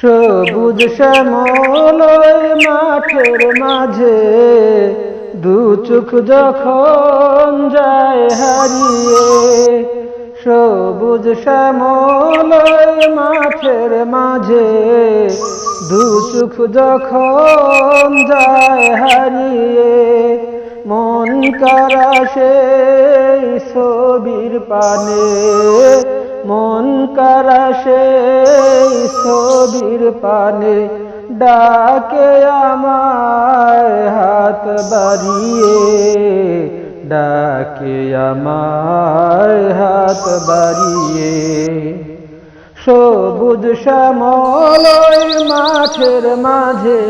সবুজ শ্যামল ওই মাঠের মাঝে দু চোখ যখন যায় হারিয়ে, সবুজ শ্যামল ওই মাঠের মাঝে দু চোখ যখন যায় হারিয়ে, মন কারা সেই ছবির পানে, মন কারা সেই ছবির পানে ডাকে আমায় হাত বাড়িয়ে, ডাকে আমায় হাত বাড়িয়ে। সবুজ শ্যামল ওই মাঠের মাঝে,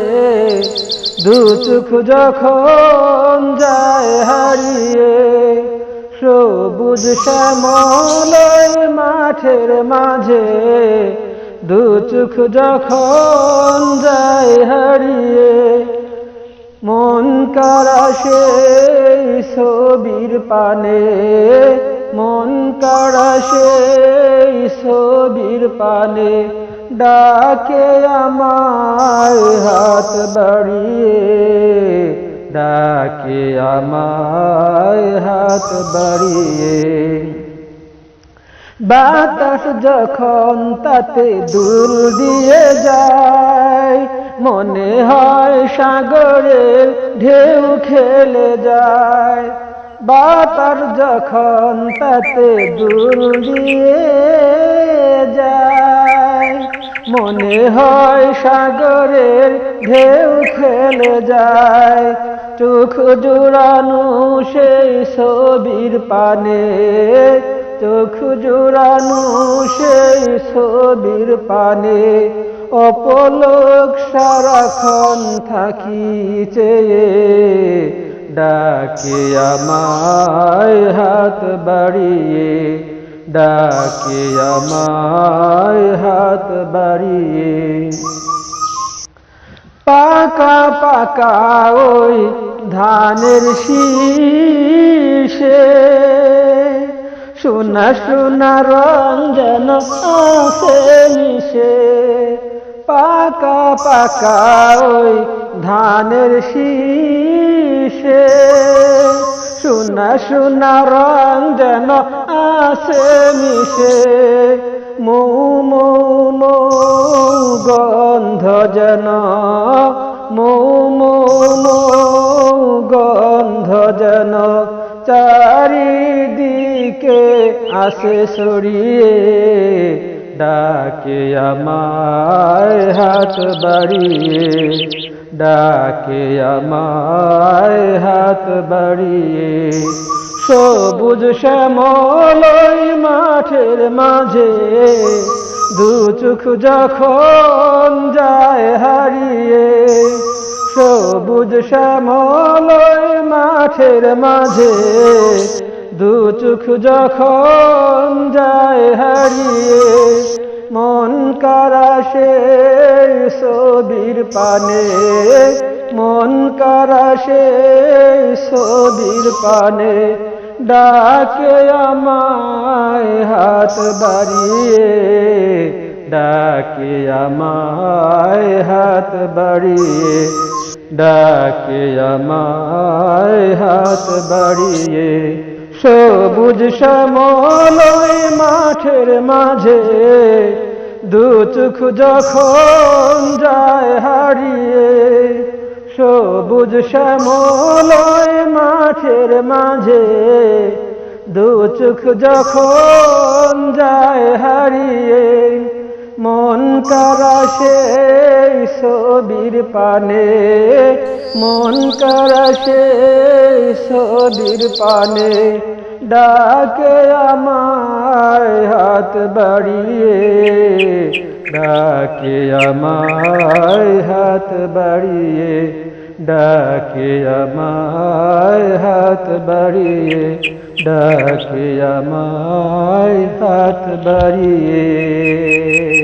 দু চোখ যখন যায় হারিয়ে। সবুজ শ্যামল ওই মাঠের মাঝে দু চোখ যখন যায় হারিয়ে, মন কারা সেই ছবির পানে? মন কারা সেই ছবির পানে? ডাকে আমায় হাত বাড়িয়ে, ডাকে আমায় হাত বাড়িয়ে। বাতাস যখন তাতে দূর দিয়ে যায়, মনে হয় সাগরের ঢেউ খেলে যায়। বাতাস যখন তাতে দূর দিয়ে যায়, মনে হয় সাগরের ঢেউ খেলে যায়। চোখ জোড়ানো সেই ছবির পানে চোখ জোড়ানো সেই ছবির পানে অপলোক সারাক্ষণ থাকি চেয়ে ডাকে আমায় হাত বাড়িয়ে, ডাকে আমায় হাত বাড়িয়ে। পাকা পাকা ওই ধানের শীষে সোনা সোনা রং যেন আসে মিশে, পাকা পাকা ওই ধানের শীষে। সোনা সোনা রং যেন আসে মিশে মৌ মৌ মৌ গন্ধ যেন মৌ মৌ মৌ গন্ধ যেন চারিদিকে আসে সরিয়ে, ডাকে আমায় হাত বাড়িয়ে, ডাকে আমায় হাত বাড়িয়ে। সবুজ শ্যামল মাঠের মাঝে, দু চোখ যখন যায় হারিয়ে, সবুজ শ্যামল মাঠের মাঝে দু চোখ যখন যায় হারিয়ে, মন কারা সেই ছবির পানে? মন কারা সেই ছবির পানে? ডাকে আমায় হাত বাড়িয়ে, ডাকে আমায় হাত বাড়িয়ে, ডাকে আমায় হাত বাড়িয়ে। সবুজ শ্যামল ওই মাঠের মাঝে, দু চোখ যখন যায় হারিয়ে, সবুজ শ্যামল ওই মাঠের মাঝে, দু চোখ যখন যায় হারিয়ে, মন কারা সেই ছবির পানে, মন কারা সেই ছবির পানে। ডাকে আমায় হাত বাড়িয়ে, ডাকে আমায় হাত বাড়িয়ে, ডাকে আমায় হাত বাড়িয়ে, ডাকে আমায় হাত বাড়িয়ে।